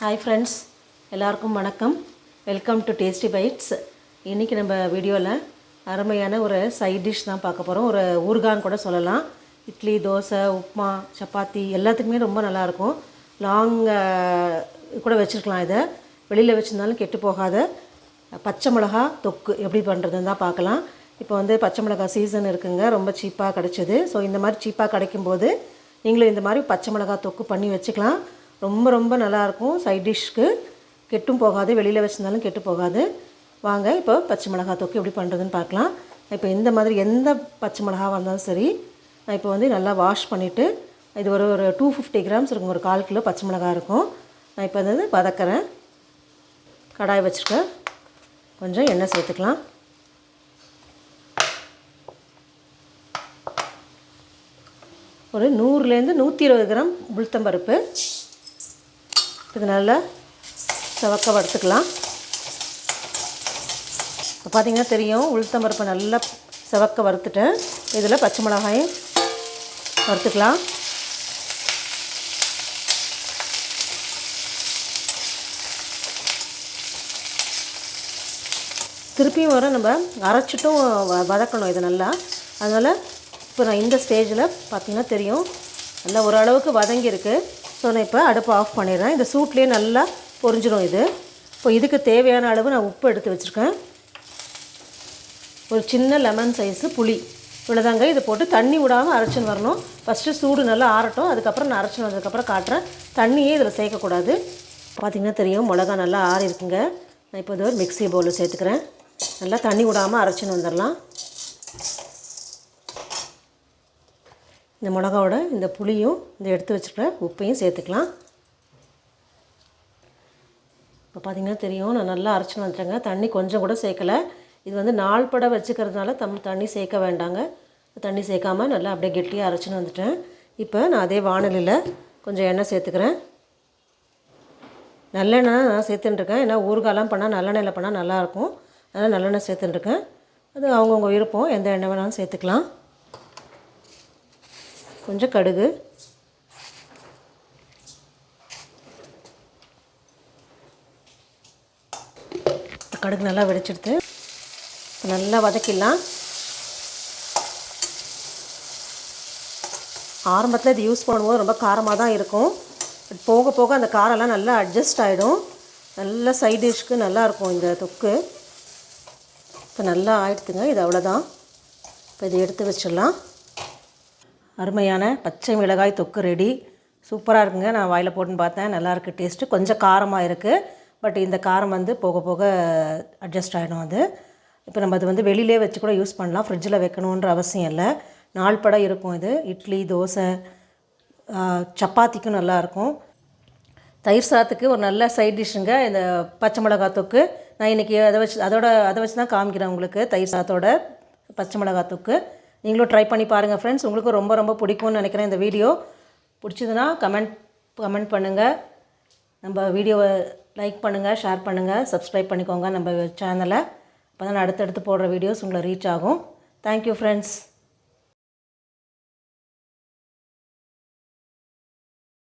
Hi friends எல்லாருக்கும் வணக்கம். Welcome to tasty bytes இன்றைக்கி நம்ம வீடியோவில் அருமையான ஒரு சைட் டிஷ் தான் பார்க்க போகிறோம் ஒரு ஊறுகான்னு கூட சொல்லலாம். இட்லி தோசை உப்புமா சப்பாத்தி எல்லாத்துக்குமே ரொம்ப நல்லாயிருக்கும் லாங் கூட வச்சுருக்கலாம் இதை. வெளியில் வச்சுருந்தாலும் கெட்டு போகாத. பச்சை மிளகா தொக்கு எப்படி பண்ணுறதுன்னு தான் பார்க்கலாம். இப்போ வந்து பச்சை மிளகா சீசன் இருக்குங்க. ரொம்ப சீப்பாக கிடச்சிது. ஸோ இந்த மாதிரி சீப்பாக கிடைக்கும்போது நீங்களும் இந்த மாதிரி பச்சை மிளகா தொக்கு பண்ணி வச்சுக்கலாம். ரொம்ப ரொம்ப நல்லாயிருக்கும் சைட் டிஷ்க்கு கெட்டும் போகாது வெளியில் வச்சுருந்தாலும் கெட்டு போகாது. வாங்க இப்போ பச்சை மிளகா தொக்கு எப்படி பண்ணுறதுன்னு பார்க்கலாம். இப்போ இந்த மாதிரி எந்த பச்சை மிளகாவாக இருந்தாலும் சரி நான் இப்போ வந்து நல்லா வாஷ் பண்ணிவிட்டு இது ஒரு ஒரு டூ ஃபிஃப்டி கிராம்ஸ் இருக்கும் ஒரு கால் கிலோ பச்சை மிளகா இருக்கும். நான் இப்போ வந்து வதக்கிறேன். கடாய் வச்சுருக்கேன் கொஞ்சம் எண்ணெய் சேர்த்துக்கலாம். ஒரு நூறுலேருந்து நூற்றி இருபது கிராம் உளுத்தம்பருப்பு. இது நல்லா செவக்க வறுத்துக்கலாம். இப்போ பார்த்தீங்கன்னா தெரியும் உளுத்தம்பருப்பை நல்லா செவக்க வறுத்துட்டேன். இதில் பச்சை மிளகாயும் வறுத்துக்கலாம். திருப்பியும் வர நம்ம அரைச்சிட்டும் வ- வதக்கணும் இதை நல்லா. அதனால் இப்போ நான் இந்த ஸ்டேஜில் பார்த்திங்கன்னா தெரியும் நல்லா ஓரளவுக்கு வதங்கியிருக்கு. ஸோ நான் இப்போ அடுப்பை ஆஃப் பண்ணிடுறேன். இந்த சூட்லேயே நல்லா பொரிஞ்சிடும் இது. இப்போ இதுக்கு தேவையான அளவு நான் உப்பு எடுத்து வச்சுருக்கேன். ஒரு சின்ன லெமன் சைஸு புளி. இவ்வளோதாங்க இது போட்டு தண்ணி விடாமல் அரைச்சின்னு வரணும். ஃபஸ்ட்டு சூடு நல்லா ஆறட்டும். அதுக்கப்புறம் நான் அரைச்சின்னு வந்ததுக்கப்புறம் காட்டுறேன். தண்ணியே இதில் சேர்க்கக்கூடாது. பார்த்திங்கன்னா தெரியும் மிளகா நல்லா ஆறி இருக்குங்க. நான் இப்போ இது ஒரு மிக்ஸி பவுலில் சேர்த்துக்கிறேன். நல்லா தண்ணி விடாமல் அரைச்சின்னு வந்துடலாம். இந்த மிளகாவோட இந்த புளியும் இந்த எடுத்து வச்சுருக்க உப்பையும் சேர்த்துக்கலாம். இப்போ பார்த்தீங்கன்னா தெரியும் நான் நல்லா அரைச்சின்னு வந்துட்டேங்க தண்ணி கொஞ்சம் கூட சேர்க்கலை. இது வந்து நாள் பட வச்சுக்கிறதுனால தம் தண்ணி சேர்க்க வேண்டாங்க. தண்ணி சேர்க்காம நல்லா அப்படியே கெட்டியாக அரைச்சின்னு வந்துட்டேன். இப்போ நான் அதே வானலியில் கொஞ்சம் எண்ணெய் சேர்த்துக்கிறேன். நல்லெண்ணெய் நான் சேர்த்துட்டுருக்கேன் ஏன்னா ஊறுகாலாம் பண்ணால் நல்லெண்ணெயில் பண்ணால் நல்லாயிருக்கும் அதனால் நல்லெண்ணெய் சேர்த்துட்டுருக்கேன் அது அவங்கவுங்க விருப்பம். எந்த எண்ணெய் வேணாலும் சேர்த்துக்கலாம். கொஞ்சம் கடுகு. கடுகு நல்லா வெடிச்சிடுது நல்லா வதக்கிடலாம். ஆரம்பத்தில் இது யூஸ் பண்ணும்போது ரொம்ப காரமாக தான் இருக்கும். போக போக அந்த காரெல்லாம் நல்லா அட்ஜஸ்ட் ஆகிடும் நல்ல சைட் டிஷ்க்கு நல்லாயிருக்கும் இந்த தொக்கு. இப்போ நல்லா ஆயிடுத்துங்க. இது அவ்வளோதான் இப்போ இதை எடுத்து வச்சிடலாம். அருமையான பச்சை மிளகாய் தொக்கு ரெடி சூப்பராக இருக்குங்க. நான் வாயில் போட்டுன்னு பார்த்தேன். நல்லாயிருக்கு டேஸ்ட்டு கொஞ்சம் காரமாக இருக்குது பட் இந்த காரம் வந்து போக போக அட்ஜஸ்ட் ஆகிடும் அது. இப்போ நம்ம அது வந்து வெளியிலே வச்சு கூட யூஸ் பண்ணலாம். ஃப்ரிட்ஜில் வைக்கணுன்ற அவசியம் இல்லை. நாள் படம் இருக்கும் இது. இட்லி தோசை சப்பாத்திக்கும் நல்லாயிருக்கும் தயிர் சாதத்துக்கு ஒரு நல்ல சைட் டிஷ்ஷுங்க இந்த பச்சை மிளகா தொக்கு. நான் இன்றைக்கி அதை வச்சு அதோட அதை வச்சு தான் காமிக்கிறேன் உங்களுக்கு. தயிர் சாதத்தோட பச்சை மிளகா தொக்கு. நீங்களும் ட்ரை பண்ணி பாருங்கள் ஃப்ரெண்ட்ஸ் உங்களுக்கும் ரொம்ப ரொம்ப பிடிக்கும்னு நினைக்கிறேன் இந்த வீடியோ பிடிச்சதுன்னா கமெண்ட் கமெண்ட் பண்ணுங்கள் நம்ம வீடியோவை லைக் பண்ணுங்கள் ஷேர் பண்ணுங்கள் சப்ஸ்கிரைப் பண்ணிக்கோங்க நம்ம சேனலை அப்போ தான் அடுத்தடுத்து போடுற வீடியோஸ் உங்களை ரீச் ஆகும். Thank you friends